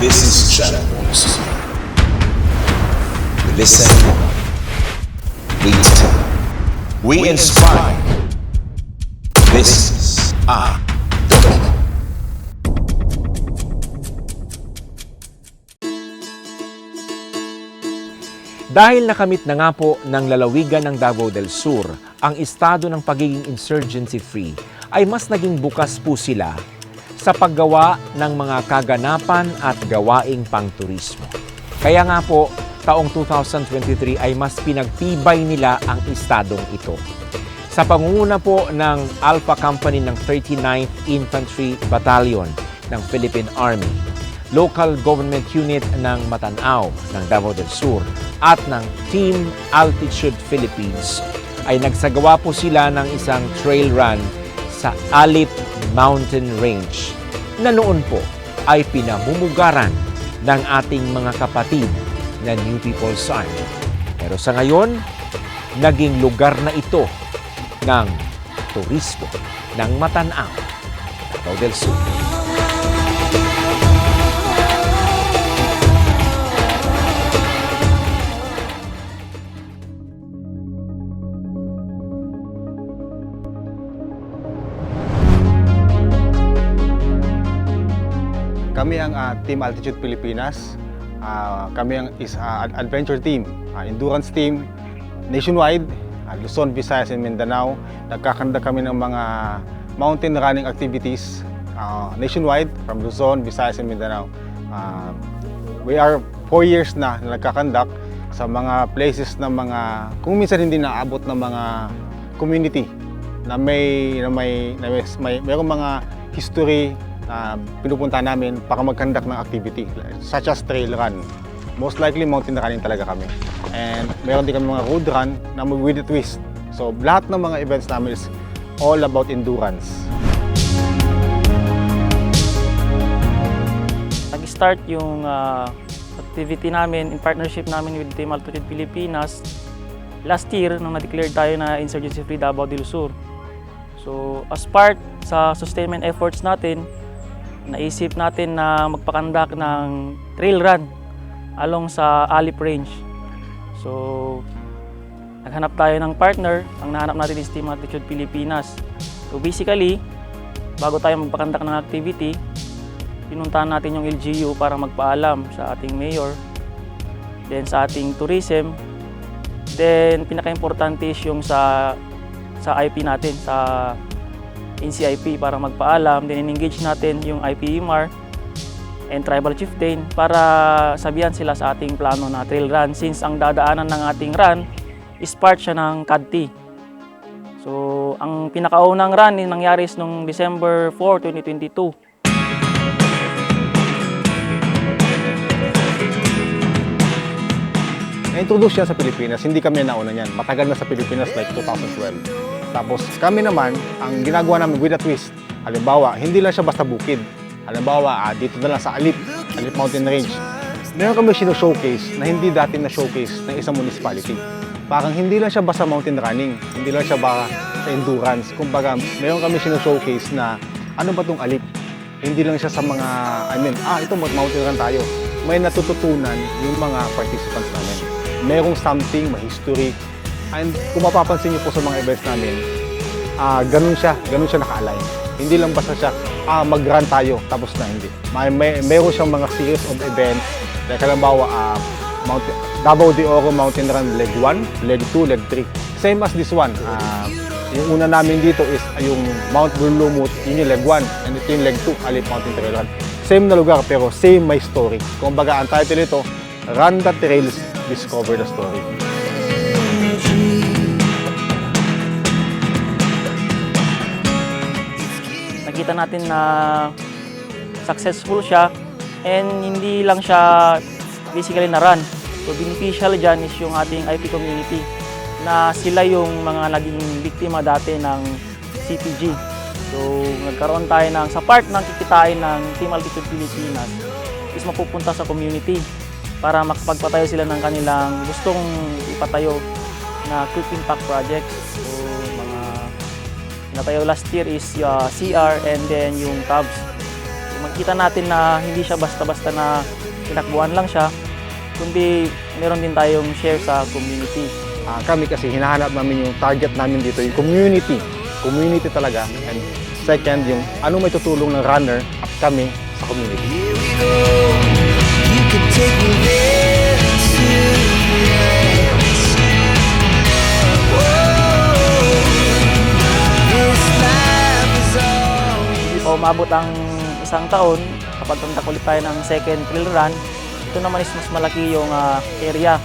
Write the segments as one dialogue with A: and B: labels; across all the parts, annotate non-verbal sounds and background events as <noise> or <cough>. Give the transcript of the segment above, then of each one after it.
A: This is Channel News. We listen, we tell, we inspire. This is our
B: Dahil nakamit na nga po ng lalawigan ng Davao del Sur ang estado ng pagiging insurgency-free, ay mas naging bukas po sila sa paggawa ng mga kaganapan at gawaing pangturismo. Kaya nga po, taong 2023 ay mas pinagtibay nila ang estadong ito. Sa pangunguna po ng Alpha Company ng 39th Infantry Battalion ng Philippine Army, local government unit ng Matanao ng Davao del Sur at ng Team Altitude Philippines ay nagsagawa po sila ng isang trail run sa Alip Mountain Range na noon po ay pinamumugaran ng ating mga kapatid na New People's Army. Pero sa ngayon, naging lugar na ito ng turismo ng Matanao, Davao del Sur.
C: Kami ang ah, Team Altitude Pilipinas. Ah, kami ang is ad- adventure team, ah, endurance team nationwide, ah, Luzon, Visayas, and Mindanao. Nagkakanda kami ng mga mountain running activities ah, nationwide from Luzon, Visayas, and Mindanao. Ah, we are four years na na nagkakandak sa mga places na mga kung minsan hindi naabot ng mga community na may na may na may, may mayroong mga history na pinupunta namin para mag-conduct ng activity such as trail run. Most likely mountain running talaga kami. And meron din kami mga road run na may with a twist. So lahat ng mga events namin is all about endurance.
D: Nag-start yung ah, activity namin in partnership namin with Team Altitude Pilipinas last year nung na-declare tayo na Insurgency Free Davao del Sur. So as part sa sustainment efforts natin, naisip natin na magpakandak ng trail run along sa Alip Range. So naghanap tayo ng partner, ang nahanap natin is Team Altitude Pilipinas. So basically, bago tayo magpakandak ng activity, pinuntahan natin yung LGU para magpaalam sa ating mayor, then sa ating tourism, then pinaka-importante is yung sa sa IP natin, sa NCIP para magpaalam, then in-engage natin yung IPMR and Tribal Chieftain para sabihan sila sa ating plano na trail run since ang dadaanan ng ating run is part siya ng CADT. So, ang pinakaunang run nangyari is nung December 4, 2022.
C: Na-introduce siya sa Pilipinas, hindi kami nauna niyan. Matagal na sa Pilipinas like 2012. Tapos kami naman, ang ginagawa namin with a twist. Halimbawa, hindi lang siya basta bukid. Halimbawa, ah, dito na lang sa Alip, Alip Mountain Range. Meron kami sino-showcase na hindi dati na showcase ng isang municipality. Parang hindi lang siya basta mountain running, hindi lang siya baka sa endurance. Kumbaga, meron kami sino-showcase na ano ba tong Alip? Hindi lang siya sa mga, I mean, ah, ito mountain run tayo. May natututunan yung mga participants namin. Merong something, may history. And kung mapapansin niyo po sa mga events namin, ah ganun siya, ganun siya naka-align. Hindi lang basta siya, ah, mag-run tayo, tapos na hindi. May, may, meron siyang mga series of events. Like halimbawa, ah, Mountain, Davao de Oro Mountain Run Leg 1, Leg 2, Leg 3. Same as this one. Ah, yung una namin dito is yung Mount Burlumut, yun yung Leg 1. And ito yung Leg 2, Alip Mountain Trail Run. Same na lugar pero same my story. Kung baga, ang title nito, Run the Trails, Discover the Story.
D: Nakita natin na successful siya and hindi lang siya basically na run. So beneficial dyan is yung ating IP community na sila yung mga naging biktima dati ng CPG. So nagkaroon tayo ng, sa part ng kikitain ng Team Altitude Pilipinas is mapupunta sa community para makapagpatayo sila ng kanilang gustong ipatayo na quick impact projects. Natayo last year is uh, CR and then yung tabs. So, makita natin na hindi siya basta-basta na tinakbuhan lang siya, kundi meron din tayong share sa community.
C: Ah, kami kasi hinahanap namin yung target namin dito, yung community. Community talaga. And second, yung ano may tutulong ng runner at kami sa community.
E: Here we go. You can take me there
D: umabot ang isang taon, kapag tuntak ulit tayo ng second trail run, ito naman is mas malaki yung ah, area.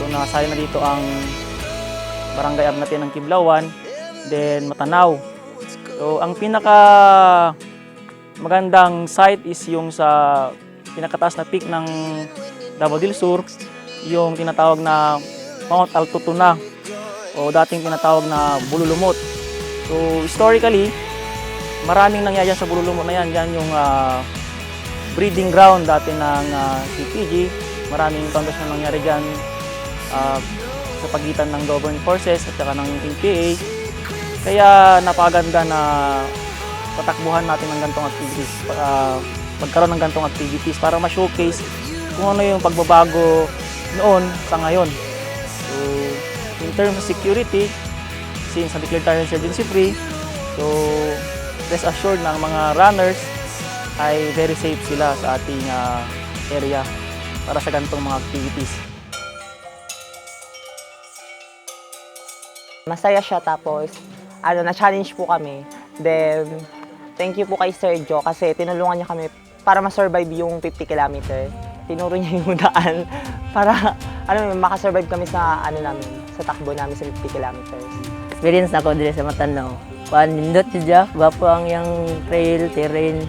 D: So nakasali na dito ang barangay Abnati ng Kiblawan, then Matanaw. So ang pinaka magandang site is yung sa pinakataas na peak ng Davao Sur, yung tinatawag na Mount Altutuna o dating tinatawag na Bululumot. So historically, maraming nangyayari sa Bululumot na yan. Yan yung ah, breeding ground dati ng ah, CPG. Maraming condos na nangyari dyan ah, sa pagitan ng government forces at saka ng NPA. Kaya napakaganda na patakbuhan natin ng gantong activities, ah, magkaroon ng gantong activities para ma-showcase kung ano yung pagbabago noon sa ngayon. So, in terms of security, since na-declare tayo insurgency free, so rest assured na ang mga runners ay very safe sila sa ating ah, area para sa ganitong mga activities.
F: Masaya siya tapos ano na-challenge po kami. Then thank you po kay Joe kasi tinulungan niya kami para ma-survive yung 50 kilometer. Tinuro niya yung daan <laughs> para ano makasurvive kami sa ano namin, sa takbo namin sa 50 kilometers.
G: experience na ko diri sa Matanaw. Kuan nindot siya, gwapo ang yang trail, terrain,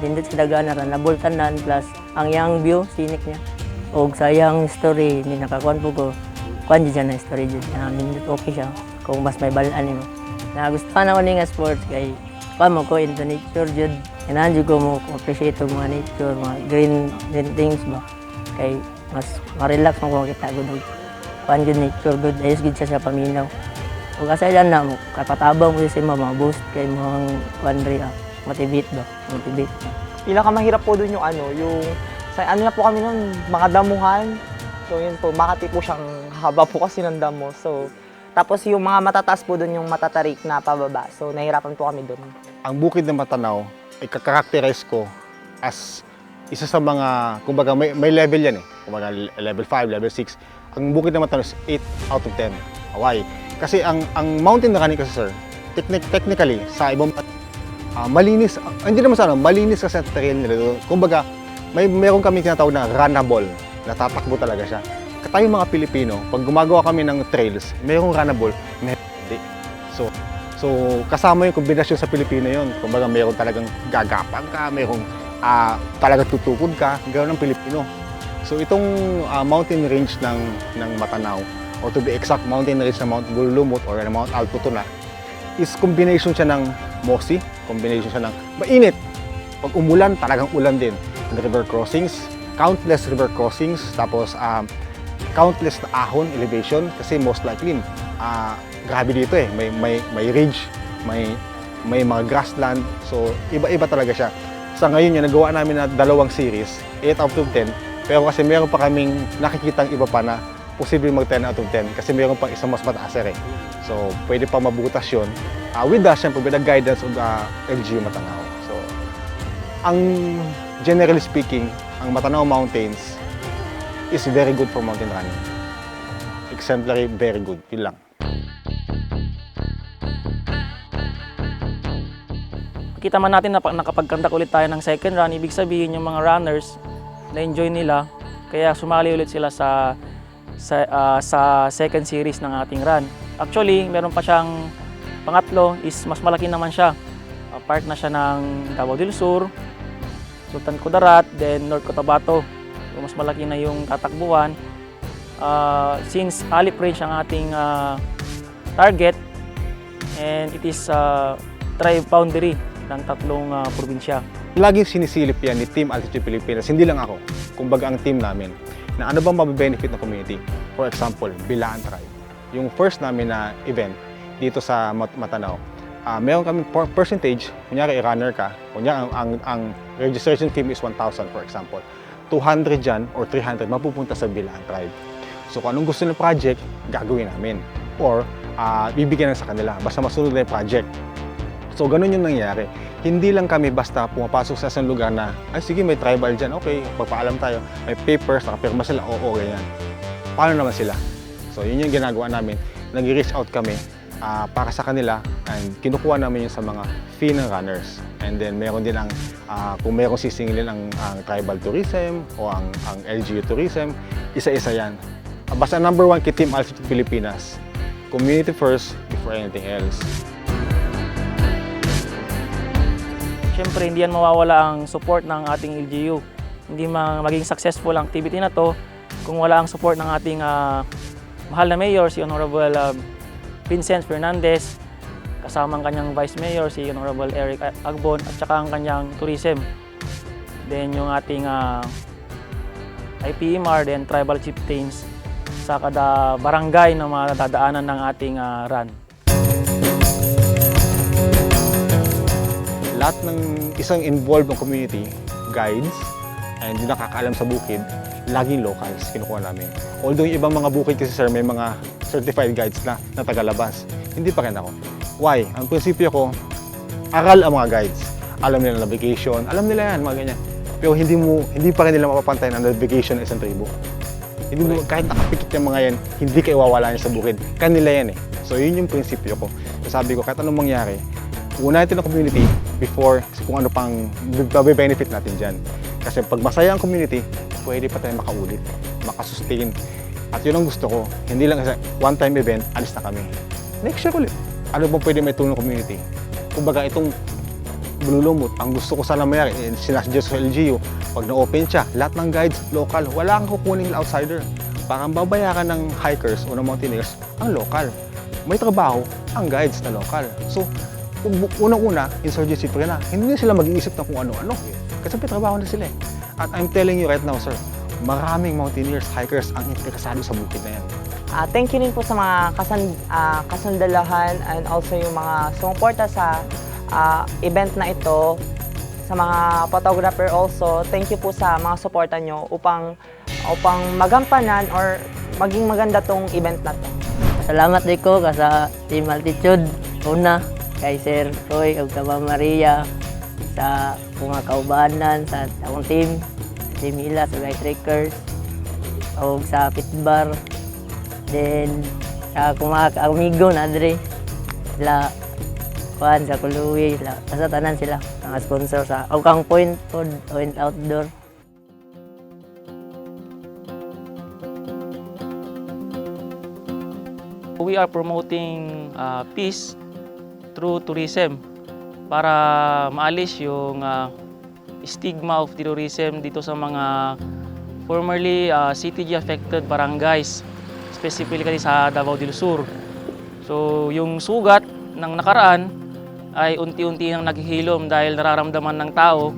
G: nindot sa dagana ra nabultanan plus ang yang view, scenic niya. Og sayang story ni nakakuan po ko. Kuan di na story jud. Na nindot okay siya kung mas may balaan nimo. Na gusto ka na ko ni nga sports kay kuan mo ko into nature jud. Jud ko mo appreciate og mga nature, mga green, green things ba. Kay mas ma-relax mo kung kita gud kuan jud nature good. Ayos gud siya sa paminaw. Kung kasi yan na mo, kapatabang mo sa mga mga boost kay mga kuandri ah. Motivate ba? Motivate.
F: Pinakamahirap po dun yung ano, yung sa ano na po kami noon, mga damuhan. So yun po, Makati po siyang haba po kasi ng damo. So tapos yung mga matataas po dun yung matatarik na pababa. So nahirapan po kami dun.
C: Ang bukid ng Matanaw ay kakarakterize ko as isa sa mga, kumbaga may, may level yan eh. Kumbaga level 5, level 6. Ang bukid ng Matanaw is 8 out of 10. Why? Kasi ang ang mountain running kasi sir, technic, technically sa ibang ah, malinis, ah, hindi naman sa ano, malinis kasi ang trail nila. Kumbaga, may meron kami tinatawag na runnable, natatakbo talaga siya. Tayo mga Pilipino, pag gumagawa kami ng trails, mayroong runnable, may hindi. So, so kasama yung kombinasyon sa Pilipino yon. Kumbaga, mayroong talagang gagapang ka, mayroong ah, talagang tutukod ka, ganoon ang Pilipino. So itong ah, mountain range ng ng Matanaw or to be exact mountain range ng Mount Bulumut or Mount Altutuna is combination siya ng mossy, combination siya ng mainit. Pag umulan, talagang ulan din. And river crossings, countless river crossings, tapos um, countless na ahon elevation kasi most likely ah grabe dito eh may may may ridge may may mga grassland so iba-iba talaga siya sa ngayon yung nagawa namin na dalawang series 8 out of 10 pero kasi meron pa kaming nakikitang iba pa na posible mag 10 out of 10 kasi meron pang isang mas mataas eh so pwede pa mabutas yun Ah, with that syempre with the guidance of the LGU Matanaw so ang generally speaking ang Matanaw Mountains is very good for mountain running. Exemplary, very good. Yun lang.
D: Kita man natin na pa- nakapagkandak ulit tayo ng second run, ibig sabihin yung mga runners na-enjoy nila, kaya sumali ulit sila sa sa, ah, sa second series ng ating run. Actually, meron pa siyang pangatlo is mas malaki naman siya. Ah, part na siya ng Davao del Sur, Sultan Kudarat, then North Cotabato. So, mas malaki na yung tatakbuhan. Ah, since Alip Range ang ating ah, target, and it is uh, tri-boundary ng tatlong ah, probinsya.
C: Laging sinisilip yan ni Team Altitude Pilipinas, hindi lang ako, kumbaga ang team namin, na ano bang mabe-benefit ng community. For example, Bilaan Tribe. Yung first namin na event dito sa Mat- Matanaw, ah meron kami per- percentage, kunyari i-runner ka, kunyari ang, ang, ang registration fee is 1,000 for example. 200 dyan or 300 mapupunta sa Bilaan Tribe. So kung anong gusto ng project, gagawin namin. Or ah, bibigyan lang sa kanila, basta masunod na yung project. So ganun yung nangyari. Hindi lang kami basta pumapasok sa isang lugar na, ay sige may tribal dyan, okay, pagpaalam tayo, may papers, nakapirma sila, oo, ganyan. Paano naman sila? So yun yung ginagawa namin. Nag-reach out kami ah, para sa kanila and kinukuha namin yun sa mga ng runners. And then meron din ang, ah, kung meron sisingilin ang, ang tribal tourism o ang, ang LGU tourism, isa-isa yan. Ah, Basta number one kay Team Altitude Pilipinas, community first before anything else.
D: Siyempre, hindi yan mawawala ang support ng ating LGU. Hindi ma- maging successful ang activity na to kung wala ang support ng ating ah, mahal na mayor, si Honorable ah, Vincent Fernandez, kasama ang kanyang vice mayor, si Honorable Eric Agbon, at saka ang kanyang tourism. Then yung ating ah, IPMR, then tribal chieftains sa kada barangay na madadaanan ng ating ah, run.
C: Lahat ng isang involved ng community, guides, and yung nakakaalam sa bukid, laging locals kinukuha namin. Although yung ibang mga bukid kasi sir, may mga certified guides na na tagalabas. Hindi pa rin ako. Why? Ang prinsipyo ko, aral ang mga guides. Alam nila navigation, alam nila yan, mga ganyan. Pero hindi mo, hindi pa rin nila mapapantay ng navigation ng isang tribo. Hindi mo, kahit nakapikit yung mga yan, hindi kayo wawala sa bukid. Kanila yan eh. So yun yung prinsipyo ko. So sabi ko, kahit anong mangyari, una natin ang community before kung ano pang benefit natin dyan. Kasi pag masaya ang community, pwede pa tayo makaulit, makasustain. At yun ang gusto ko, hindi lang kasi one-time event, alis na kami. Next year ulit. Ano bang pwede may tulong ng community? Kumbaga itong bululumot, ang gusto ko sana mayari, eh, sinasuggest sa LGU, pag na-open siya, lahat ng guides, local, wala kang kukunin outsider. Parang babayaran ng hikers o ng mountaineers ang local. May trabaho ang guides na local. So, unang-una, insurgency pa rin na. Hindi na sila mag-iisip ng kung ano-ano. Kasi may trabaho na sila eh. At I'm telling you right now, sir, maraming mountaineers, hikers ang interesado sa bukid na yan.
F: Ah, thank you rin po sa mga kasan, ah, kasundalahan and also yung mga sumuporta sa ah, event na ito. Sa mga photographer also, thank you po sa mga suporta nyo upang upang magampanan or maging maganda tong event na to.
G: Salamat din ko sa Team Altitude. Una, kay Sir Roy Ma'am Maria sa mga kaubanan sa akong team, Team Ila sa Guy Trekkers ug sa Pitbar. Then sa akong mga amigo na dre sila kuan sa Kuluwi, sila sa tanan sila mga sponsor sa Aukang Point Food, Point Outdoor.
D: We are promoting uh, peace through tourism para maalis yung uh, stigma of terrorism dito sa mga formerly uh, CTG affected barangays, specifically sa Davao del Sur. So yung sugat ng nakaraan ay unti-unti nang naghihilom dahil nararamdaman ng tao,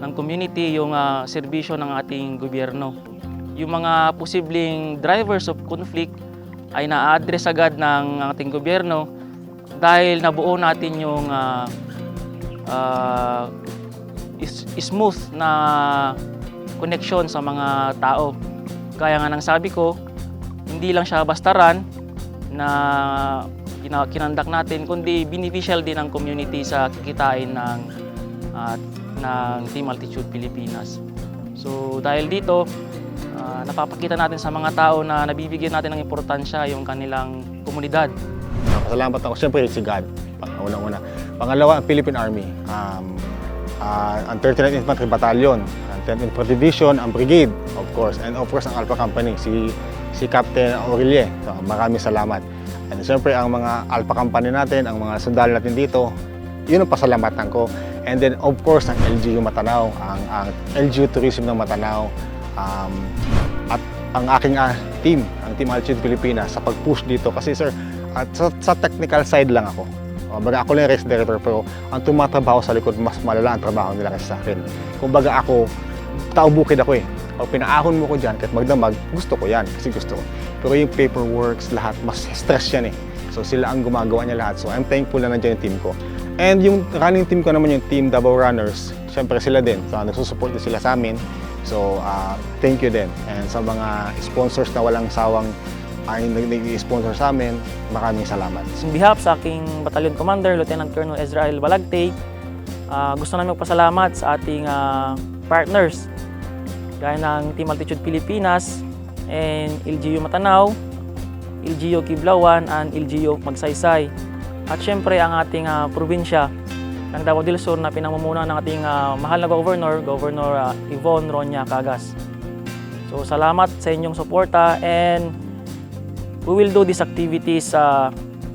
D: ng community yung uh, serbisyo ng ating gobyerno. Yung mga posibleng drivers of conflict ay na-address agad ng ating gobyerno dahil nabuo natin yung ah, ah, is- smooth na connection sa mga tao. Kaya nga ng sabi ko, hindi lang siya basta run na kina- kinandak natin, kundi beneficial din ang community sa kikitain ng, ah, ng Team Altitude Pilipinas. So dahil dito, ah, napapakita natin sa mga tao na nabibigyan natin ng importansya yung kanilang komunidad.
C: Salamat ako. Siyempre, si God. Una-una. Pangalawa, ang Philippine Army. Um, ah, ang 39th Infantry Battalion, ang 10th Infantry Division, ang Brigade, of course. And of course, ang Alpha Company, si, si Captain Aurelie. So, maraming salamat. And siyempre, ang mga Alpha Company natin, ang mga sundalo natin dito, yun ang pasalamatan ko. And then, of course, ang LGU Matanao, ang, ang LGU Tourism ng Matanao, um, at ang aking ah, team, ang Team Altitude Pilipinas, sa pag-push dito. Kasi sir, at sa, sa technical side lang ako. O, baga ako lang race director, pero ang tumatrabaho sa likod, mas malala ang trabaho nila kaysa sa akin. Kumbaga ako, tao bukid ako eh. Pag pinaahon mo ko dyan, kahit magdamag, gusto ko yan, kasi gusto ko. Pero yung paperworks, lahat, mas stress yan eh. So sila ang gumagawa niya lahat. So I'm thankful na nandiyan yung team ko. And yung running team ko naman yung team Davao Runners. Siyempre sila din. So nagsusupport din sila sa amin. So ah, thank you din. And sa mga sponsors na walang sawang ay nag-sponsor sa amin, maraming salamat.
D: On behalf sa aking Battalion Commander, Lieutenant Colonel Ezrael Balagtay, ah, gusto namin magpasalamat sa ating ah, partners gaya ng Team Altitude Pilipinas and LGU Matanao, LGU Kiblawan, and LGU Magsaysay. At syempre ang ating ah, probinsya ng Davao del Sur na pinamumuno ng ating ah, mahal na Governor, Governor ah, Yvonne Ronya Cagas. So salamat sa inyong suporta and we will do these activities ah,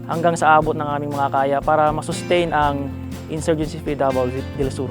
D: hanggang sa abot ng aming mga kaya para masustain ang Insurgency Davao del Sur.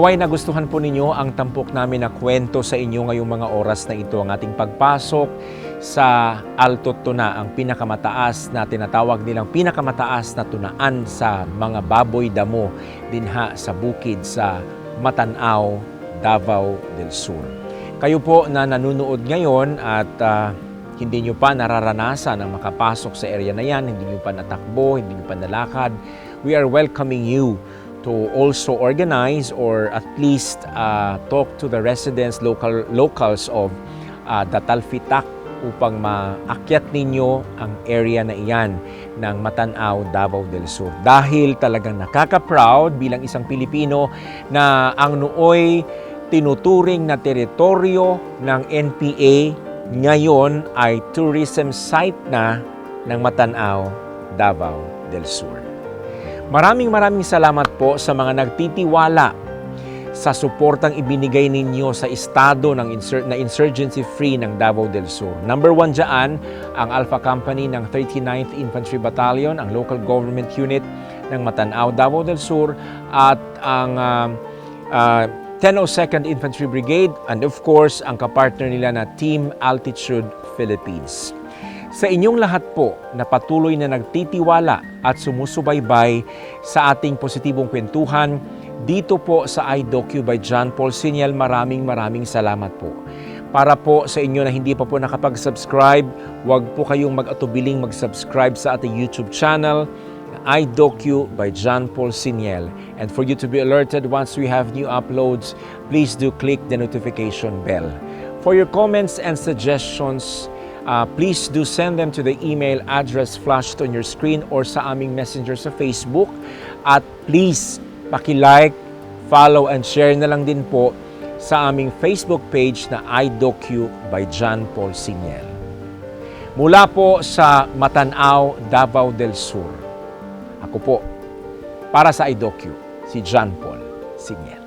B: Naway nagustuhan po ninyo ang tampok namin na kwento sa inyo ngayong mga oras na ito ang ating pagpasok sa Alto Tuna, ang pinakamataas na tinatawag nilang pinakamataas na tunaan sa mga baboy damo dinha sa bukid sa Matanao, Davao del Sur. Kayo po na nanonood ngayon at ah, hindi nyo pa nararanasan ang makapasok sa area na yan, hindi nyo pa natakbo, hindi nyo pa nalakad, we are welcoming you to also organize or at least uh, talk to the residents, local locals of uh, Datalfitak upang maakyat ninyo ang area na iyan ng Matanao, Davao del Sur. Dahil talagang nakaka-proud bilang isang Pilipino na ang nooy tinuturing na teritoryo ng NPA ngayon ay tourism site na ng Matanao, Davao del Sur. Maraming maraming salamat po sa mga nagtitiwala sa suportang ibinigay ninyo sa estado ng insur- na insurgency free ng Davao del Sur. Number one dyan, ang Alpha Company ng 39th Infantry Battalion, ang local government unit ng Matanao, Davao del Sur, at ang ah, ah, 1002nd Infantry Brigade, and of course, ang kapartner nila na Team Altitude Philippines. Sa inyong lahat po na patuloy na nagtitiwala at sumusubaybay sa ating positibong kwentuhan, dito po sa iDocu by John Paul Siniel, maraming maraming salamat po. Para po sa inyo na hindi pa po nakapag-subscribe, huwag po kayong mag-atubiling mag-subscribe sa ating YouTube channel, iDocu by John Paul Siniel. And for you to be alerted once we have new uploads, please do click the notification bell. For your comments and suggestions, uh, please do send them to the email address flashed on your screen or sa aming messenger sa Facebook. At please, paki-like, follow, and share na lang din po sa aming Facebook page na iDocu by John Paul Siniel. Mula po sa Matanao, Davao del Sur. Ako po, para sa iDocu, si John Paul Siniel.